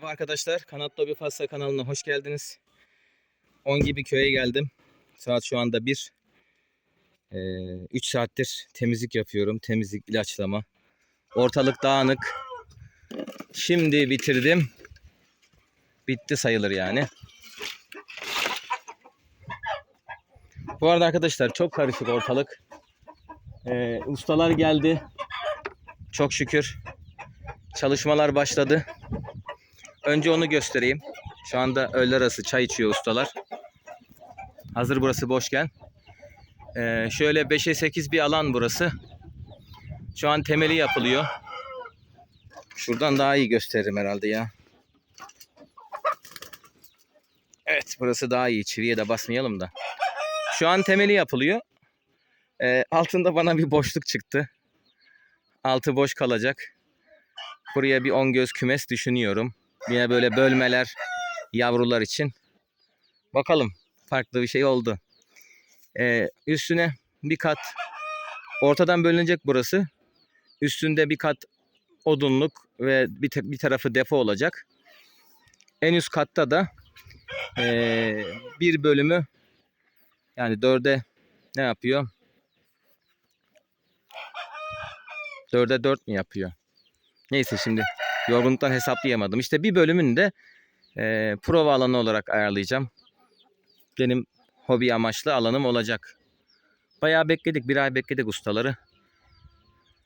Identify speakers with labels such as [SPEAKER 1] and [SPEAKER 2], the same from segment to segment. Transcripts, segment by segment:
[SPEAKER 1] Merhaba arkadaşlar. Kanat Lobi Pasta kanalına hoş geldiniz. 10 gibi köye geldim. Saat şu anda 1. 3 saattir temizlik yapıyorum. Temizlik, ilaçlama. Ortalık dağınık. Şimdi bitirdim. Bitti sayılır yani. Bu arada arkadaşlar çok karışık ortalık. Ee, ustalar geldi. Çok şükür. Çalışmalar başladı. Önce onu göstereyim. Şu anda öğle arası çay içiyor ustalar. Hazır burası boşken. Ee, şöyle 5'e 8 bir alan burası. Şu an temeli yapılıyor. Şuradan daha iyi gösteririm herhalde ya. Evet burası daha iyi. Çiviye de basmayalım da. Şu an temeli yapılıyor. Ee, altında bana bir boşluk çıktı. Altı boş kalacak. Buraya bir on göz kümes düşünüyorum. Yine böyle bölmeler yavrular için. Bakalım farklı bir şey oldu. Ee, üstüne bir kat ortadan bölünecek burası. Üstünde bir kat odunluk ve bir, bir tarafı depo olacak. En üst katta da ee, bir bölümü yani dörde ne yapıyor? Dörde dört mü yapıyor? Neyse şimdi yorgunluktan hesaplayamadım. İşte bir bölümünü de e, prova alanı olarak ayarlayacağım. Benim hobi amaçlı alanım olacak. Bayağı bekledik. Bir ay bekledik ustaları.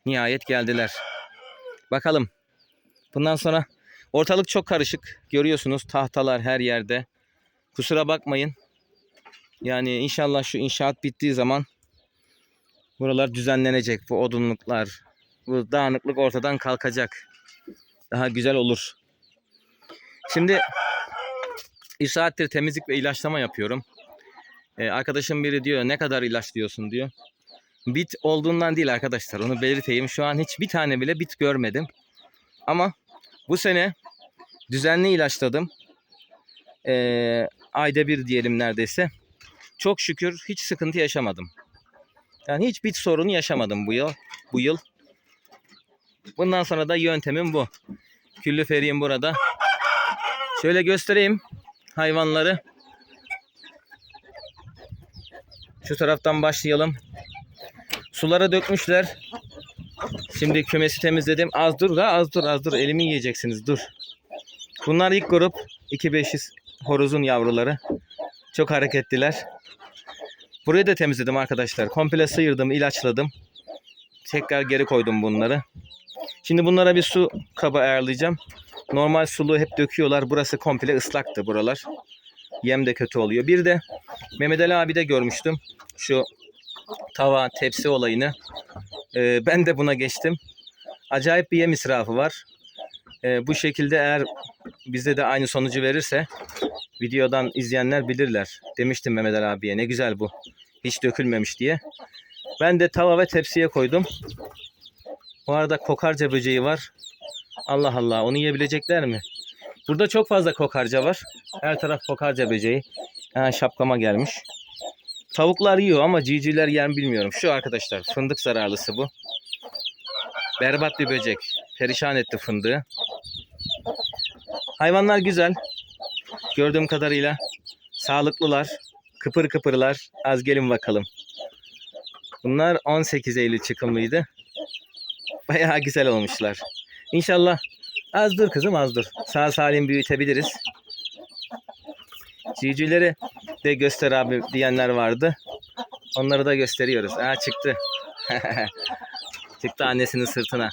[SPEAKER 1] Nihayet geldiler. Bakalım. Bundan sonra ortalık çok karışık. Görüyorsunuz tahtalar her yerde. Kusura bakmayın. Yani inşallah şu inşaat bittiği zaman buralar düzenlenecek. Bu odunluklar, bu dağınıklık ortadan kalkacak. Daha güzel olur. Şimdi 3 saattir temizlik ve ilaçlama yapıyorum. Ee, arkadaşım biri diyor ne kadar ilaçlıyorsun diyor. Bit olduğundan değil arkadaşlar onu belirteyim. Şu an hiç bir tane bile bit görmedim. Ama bu sene düzenli ilaçladım. Ee, ayda bir diyelim neredeyse. Çok şükür hiç sıkıntı yaşamadım. Yani hiç bit sorunu yaşamadım bu yıl. Bu yıl. Bundan sonra da yöntemim bu. Küllü feriyim burada. Şöyle göstereyim hayvanları. Şu taraftan başlayalım. Sulara dökmüşler. Şimdi kümesi temizledim. Az dur da az dur az dur. Elimi yiyeceksiniz dur. Bunlar ilk grup. 2500 horozun yavruları. Çok hareketliler. Burayı da temizledim arkadaşlar. Komple sıyırdım, ilaçladım. Tekrar geri koydum bunları. Şimdi bunlara bir su kabı ayarlayacağım. Normal sulu hep döküyorlar. Burası komple ıslaktı buralar. Yem de kötü oluyor. Bir de Mehmet Ali abi de görmüştüm. Şu tava, tepsi olayını. Ee, ben de buna geçtim. Acayip bir yem israfı var. Ee, bu şekilde eğer bize de aynı sonucu verirse videodan izleyenler bilirler. Demiştim Mehmet Ali abiye ne güzel bu. Hiç dökülmemiş diye. Ben de tava ve tepsiye koydum. Bu arada kokarca böceği var. Allah Allah onu yiyebilecekler mi? Burada çok fazla kokarca var. Her taraf kokarca böceği. Ha, şapkama gelmiş. Tavuklar yiyor ama civcivler yer mi bilmiyorum. Şu arkadaşlar fındık zararlısı bu. Berbat bir böcek. Perişan etti fındığı. Hayvanlar güzel. Gördüğüm kadarıyla sağlıklılar. Kıpır kıpırlar. Az gelin bakalım. Bunlar 18 Eylül çıkımlıydı. Bayağı güzel olmuşlar. İnşallah az dur kızım az dur. Sağ salim büyütebiliriz. Civcivleri de göster abi diyenler vardı. Onları da gösteriyoruz. Aa çıktı. çıktı annesinin sırtına.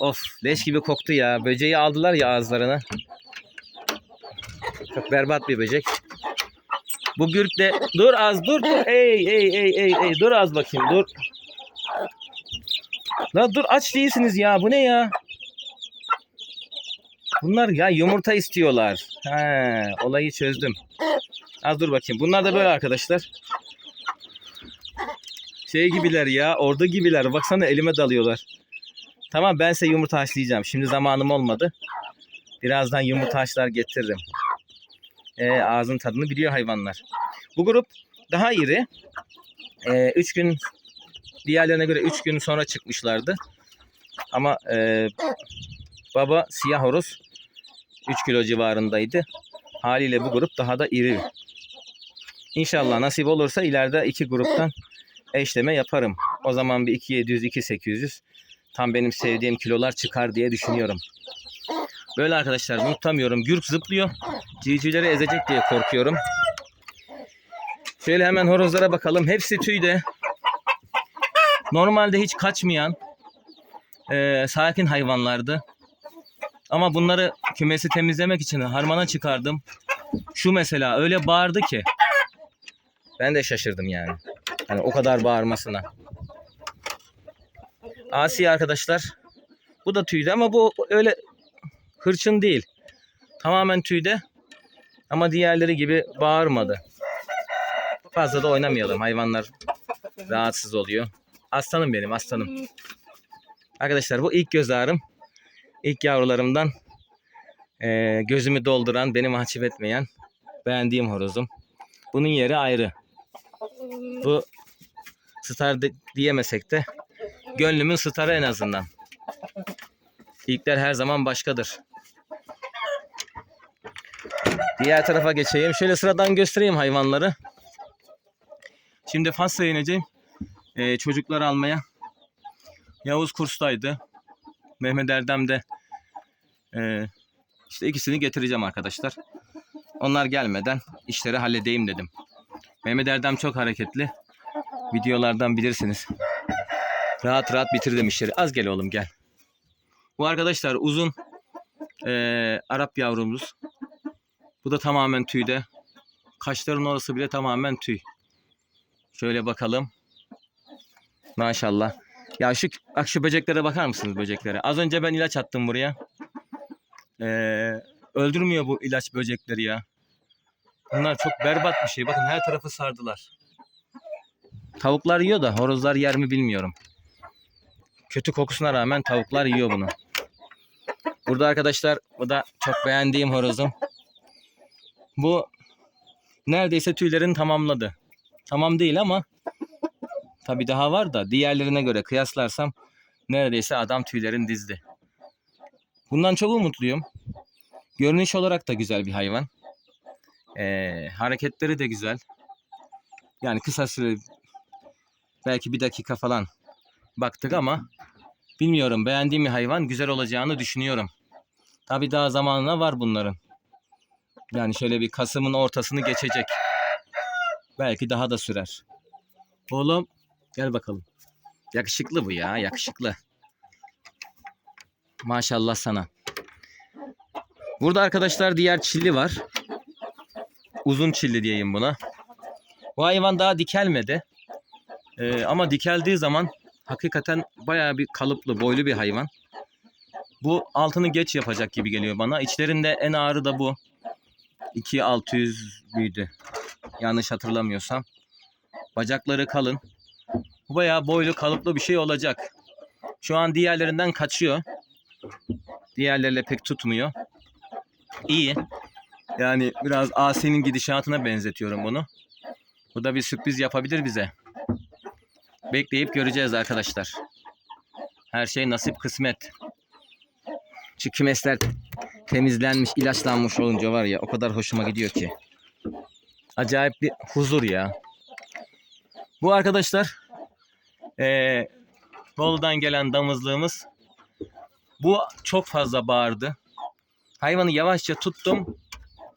[SPEAKER 1] Of leş gibi koktu ya. Böceği aldılar ya ağızlarına. Çok berbat bir böcek. Bu gürk de dur az dur dur. Ey ey ey ey ey dur az bakayım dur. La dur aç değilsiniz ya. Bu ne ya? Bunlar ya yumurta istiyorlar. He, olayı çözdüm. Az dur bakayım. Bunlar da böyle arkadaşlar. Şey gibiler ya. Orada gibiler. Baksana elime dalıyorlar. Tamam ben size yumurta haşlayacağım. Şimdi zamanım olmadı. Birazdan yumurta haşlar getiririm. Ee, ağzın tadını biliyor hayvanlar. Bu grup daha iri. 3 gün diğerlerine göre 3 gün sonra çıkmışlardı. Ama e, baba siyah horoz 3 kilo civarındaydı. Haliyle bu grup daha da iri. İnşallah nasip olursa ileride iki gruptan eşleme yaparım. O zaman bir 2700 2800 tam benim sevdiğim kilolar çıkar diye düşünüyorum. Böyle arkadaşlar unutamıyorum. Gürk zıplıyor. Civcivleri ezecek diye korkuyorum. Şöyle hemen horozlara bakalım. Hepsi tüyde. Normalde hiç kaçmayan eee, sakin hayvanlardı. Ama bunları kümesi temizlemek için harmana çıkardım. Şu mesela öyle bağırdı ki. Ben de şaşırdım yani. Hani o kadar bağırmasına. Asi arkadaşlar. Bu da tüyde ama bu öyle hırçın değil. Tamamen tüyde. Ama diğerleri gibi bağırmadı. Fazla da oynamayalım. Hayvanlar rahatsız oluyor. Aslanım benim aslanım. Arkadaşlar bu ilk göz ağrım. İlk yavrularımdan eee, gözümü dolduran, beni mahcup etmeyen beğendiğim horozum. Bunun yeri ayrı. Bu star de- diyemesek de gönlümün starı en azından. İlkler her zaman başkadır. Diğer tarafa geçeyim. Şöyle sıradan göstereyim hayvanları. Şimdi Fas'la ineceğim. Ee, çocukları almaya. Yavuz kurstaydı. Mehmet Erdem de ee, işte ikisini getireceğim arkadaşlar. Onlar gelmeden işleri halledeyim dedim. Mehmet Erdem çok hareketli. Videolardan bilirsiniz. Rahat rahat bitirdim işleri. Az gel oğlum gel. Bu arkadaşlar uzun ee, Arap yavrumuz. Bu da tamamen tüyde. Kaşların orası bile tamamen tüy. Şöyle bakalım. Maşallah. Ya şu, bak şu böceklere bakar mısınız böceklere? Az önce ben ilaç attım buraya. Ee, öldürmüyor bu ilaç böcekleri ya. Bunlar çok berbat bir şey. Bakın her tarafı sardılar. Tavuklar yiyor da horozlar yer mi bilmiyorum. Kötü kokusuna rağmen tavuklar yiyor bunu. Burada arkadaşlar bu da çok beğendiğim horozum. Bu neredeyse tüylerini tamamladı. Tamam değil ama tabi daha var da diğerlerine göre kıyaslarsam neredeyse adam tüylerin dizdi. Bundan çok umutluyum. Görünüş olarak da güzel bir hayvan. Ee, hareketleri de güzel. Yani kısa süre belki bir dakika falan baktık ama bilmiyorum beğendiğim bir hayvan güzel olacağını düşünüyorum. Tabi daha zamanına var bunların. Yani şöyle bir Kasım'ın ortasını geçecek. Belki daha da sürer. Oğlum gel bakalım. Yakışıklı bu ya yakışıklı. Maşallah sana. Burada arkadaşlar diğer çilli var. Uzun çilli diyeyim buna. Bu hayvan daha dikelmedi. Ee, ama dikeldiği zaman hakikaten bayağı bir kalıplı, boylu bir hayvan. Bu altını geç yapacak gibi geliyor bana. İçlerinde en ağırı da bu. 2600 büyüdü. Yanlış hatırlamıyorsam. Bacakları kalın. Bu bayağı boylu, kalıplı bir şey olacak. Şu an diğerlerinden kaçıyor. Diğerleriyle pek tutmuyor. İyi. Yani biraz Asi'nin gidişatına benzetiyorum bunu. Bu da bir sürpriz yapabilir bize. Bekleyip göreceğiz arkadaşlar. Her şey nasip kısmet. Şu kümesler temizlenmiş, ilaçlanmış olunca var ya o kadar hoşuma gidiyor ki. Acayip bir huzur ya. Bu arkadaşlar eee Bolu'dan gelen damızlığımız. Bu çok fazla bağırdı. Hayvanı yavaşça tuttum.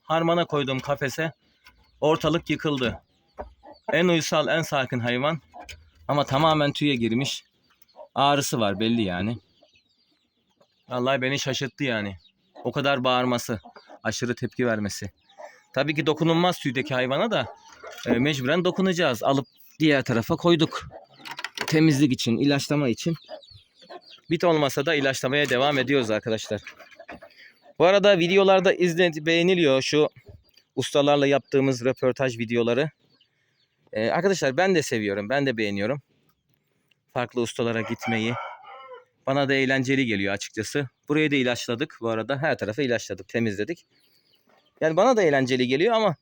[SPEAKER 1] Harmana koydum kafese. Ortalık yıkıldı. En uysal, en sakin hayvan. Ama tamamen tüye girmiş. Ağrısı var belli yani. Vallahi beni şaşırttı yani. O kadar bağırması, aşırı tepki vermesi. Tabii ki dokunulmaz tüydeki hayvana da e, mecburen dokunacağız. Alıp diğer tarafa koyduk. Temizlik için, ilaçlama için. Bit olmasa da ilaçlamaya devam ediyoruz arkadaşlar. Bu arada videolarda izle, beğeniliyor şu ustalarla yaptığımız röportaj videoları. Ee, arkadaşlar ben de seviyorum, ben de beğeniyorum. Farklı ustalara gitmeyi. Bana da eğlenceli geliyor açıkçası. Burayı da ilaçladık bu arada. Her tarafı ilaçladık, temizledik. Yani bana da eğlenceli geliyor ama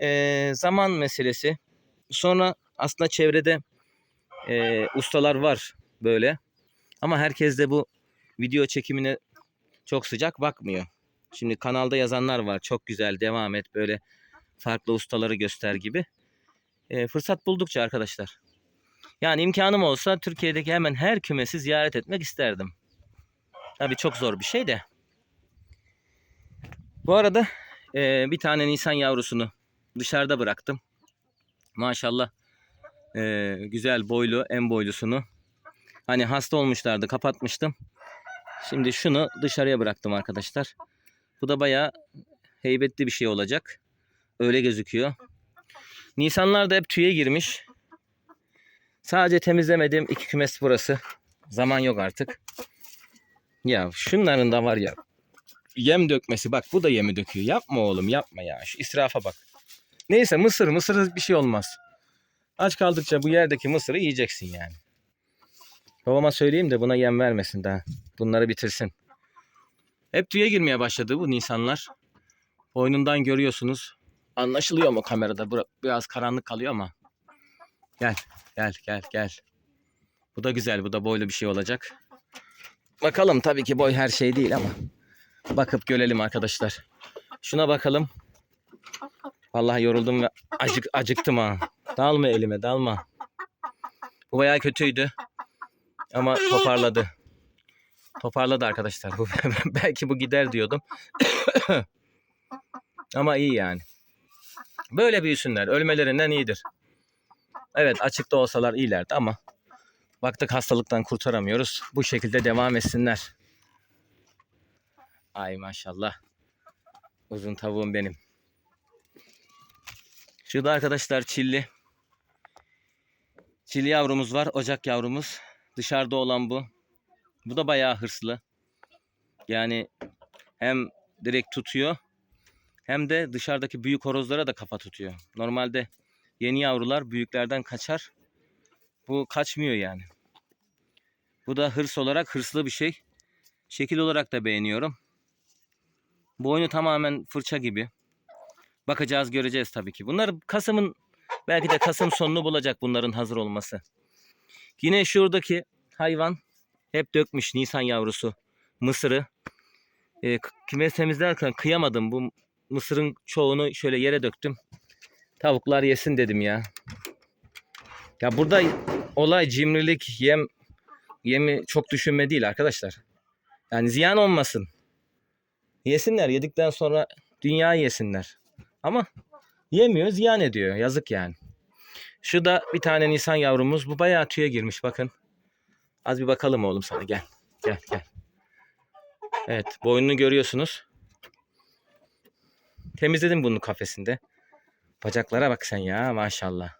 [SPEAKER 1] ee, zaman meselesi. Sonra aslında çevrede ee, ustalar var böyle. Ama herkes de bu video çekimine çok sıcak bakmıyor. Şimdi kanalda yazanlar var. Çok güzel devam et böyle farklı ustaları göster gibi. E, fırsat buldukça arkadaşlar. Yani imkanım olsa Türkiye'deki hemen her kümesi ziyaret etmek isterdim. Tabii çok zor bir şey de. Bu arada e, bir tane Nisan yavrusunu dışarıda bıraktım. Maşallah e, güzel boylu en boylusunu. Hani hasta olmuşlardı kapatmıştım. Şimdi şunu dışarıya bıraktım arkadaşlar. Bu da bayağı heybetli bir şey olacak. Öyle gözüküyor. Nisanlar da hep tüye girmiş. Sadece temizlemedim. iki kümes burası. Zaman yok artık. Ya şunların da var ya. Yem dökmesi bak bu da yemi döküyor. Yapma oğlum yapma ya. Şu israfa bak. Neyse mısır mısır bir şey olmaz. Aç kaldıkça bu yerdeki mısırı yiyeceksin yani. Babama söyleyeyim de buna yem vermesin daha. Bunları bitirsin. Hep tüye girmeye başladı bu nisanlar. Boynundan görüyorsunuz. Anlaşılıyor mu kamerada? Biraz karanlık kalıyor ama. Gel, gel, gel, gel. Bu da güzel, bu da boylu bir şey olacak. Bakalım tabii ki boy her şey değil ama. Bakıp görelim arkadaşlar. Şuna bakalım. Vallahi yoruldum ve acık, acıktım ha. Dalma elime, dalma. Bu bayağı kötüydü. Ama toparladı. Toparladı arkadaşlar. Bu- Belki bu gider diyordum. Ama iyi yani. Böyle büyüsünler. Ölmelerinden iyidir. Evet açıkta olsalar iyilerdi ama baktık hastalıktan kurtaramıyoruz. Bu şekilde devam etsinler. Ay maşallah. Uzun tavuğum benim. Şurada arkadaşlar çilli. Çilli yavrumuz var. Ocak yavrumuz. Dışarıda olan bu. Bu da bayağı hırslı. Yani hem direkt tutuyor hem de dışarıdaki büyük horozlara da kafa tutuyor. Normalde yeni yavrular büyüklerden kaçar. Bu kaçmıyor yani. Bu da hırs olarak hırslı bir şey. Şekil olarak da beğeniyorum. Boynu tamamen fırça gibi. Bakacağız göreceğiz tabii ki. Bunlar Kasım'ın belki de Kasım sonunu bulacak bunların hazır olması. Yine şuradaki hayvan hep dökmüş Nisan yavrusu mısırı. E, k- kümes temizlerken kıyamadım. Bu mısırın çoğunu şöyle yere döktüm. Tavuklar yesin dedim ya. Ya burada olay cimrilik, yem yemi çok düşünme değil arkadaşlar. Yani ziyan olmasın. Yesinler. Yedikten sonra dünya yesinler. Ama yemiyor, ziyan ediyor. Yazık yani. Şu da bir tane Nisan yavrumuz. Bu bayağı tüye girmiş bakın. Az bir bakalım oğlum sana gel. Gel gel. Evet boynunu görüyorsunuz. Temizledim bunu kafesinde. Bacaklara bak sen ya maşallah.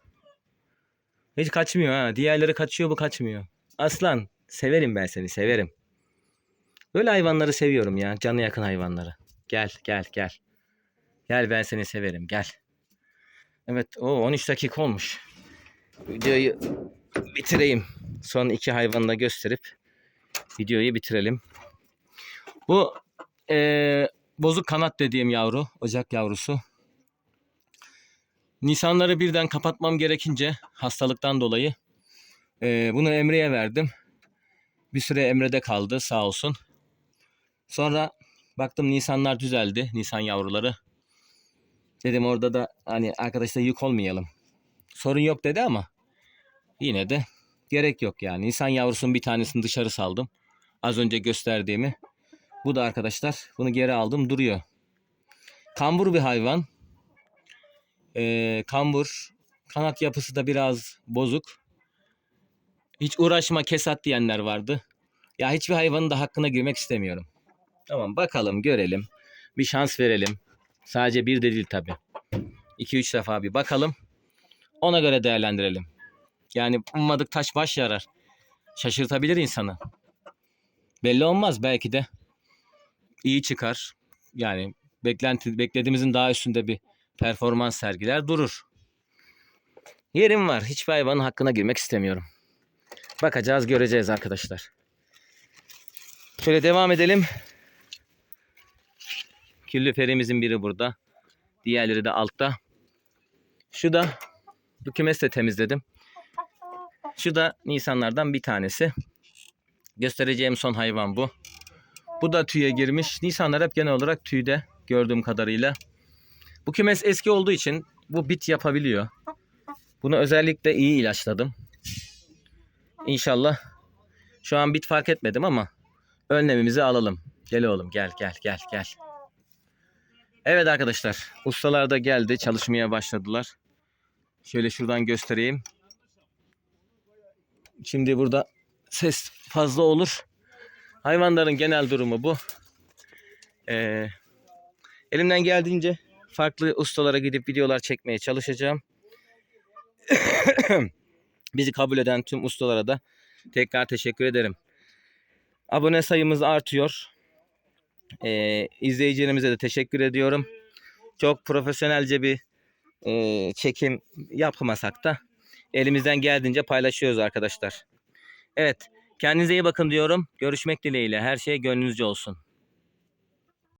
[SPEAKER 1] Hiç kaçmıyor ha. Diğerleri kaçıyor bu kaçmıyor. Aslan severim ben seni severim. Böyle hayvanları seviyorum ya. Canı yakın hayvanları. Gel gel gel. Gel ben seni severim gel. Evet o 13 dakika olmuş. Videoyu bitireyim. Son iki hayvanı da gösterip videoyu bitirelim. Bu eee, bozuk kanat dediğim yavru, ocak yavrusu. Nisanları birden kapatmam gerekince hastalıktan dolayı eee, bunu Emre'ye verdim. Bir süre Emre'de kaldı sağ olsun. Sonra baktım Nisanlar düzeldi, Nisan yavruları. Dedim orada da hani arkadaşlar yük olmayalım. Sorun yok dedi ama yine de gerek yok yani. Nisan yavrusunun bir tanesini dışarı saldım. Az önce gösterdiğimi. Bu da arkadaşlar bunu geri aldım duruyor. Kambur bir hayvan. Ee, kambur. Kanat yapısı da biraz bozuk. Hiç uğraşma kesat diyenler vardı. Ya hiçbir hayvanın da hakkına girmek istemiyorum. Tamam bakalım görelim. Bir şans verelim. Sadece bir de değil tabi. 2-3 defa bir bakalım. Ona göre değerlendirelim. Yani ummadık taş baş yarar. Şaşırtabilir insanı. Belli olmaz belki de iyi çıkar. Yani beklenti beklediğimizin daha üstünde bir performans sergiler durur. Yerim var. Hiçbir hayvanın hakkına girmek istemiyorum. Bakacağız, göreceğiz arkadaşlar. Şöyle devam edelim. Küllüferimizin biri burada. Diğerleri de altta. Şu da bu kümesi de temizledim. Şu da Nisanlardan bir tanesi. Göstereceğim son hayvan bu. Bu da tüye girmiş. Nisanlar hep genel olarak tüyde gördüğüm kadarıyla. Bu kümes eski olduğu için bu bit yapabiliyor. Bunu özellikle iyi ilaçladım. İnşallah şu an bit fark etmedim ama önlemimizi alalım. Gel oğlum gel gel gel gel. Evet arkadaşlar ustalar da geldi çalışmaya başladılar. Şöyle şuradan göstereyim. Şimdi burada ses fazla olur. Hayvanların genel durumu bu. Ee, elimden geldiğince farklı ustalara gidip videolar çekmeye çalışacağım. Bizi kabul eden tüm ustalara da tekrar teşekkür ederim. Abone sayımız artıyor. Ee, izleyicilerimize de teşekkür ediyorum. Çok profesyonelce bir e, çekim yapmasak da elimizden geldiğince paylaşıyoruz arkadaşlar. Evet, kendinize iyi bakın diyorum. Görüşmek dileğiyle. Her şey gönlünüzce olsun.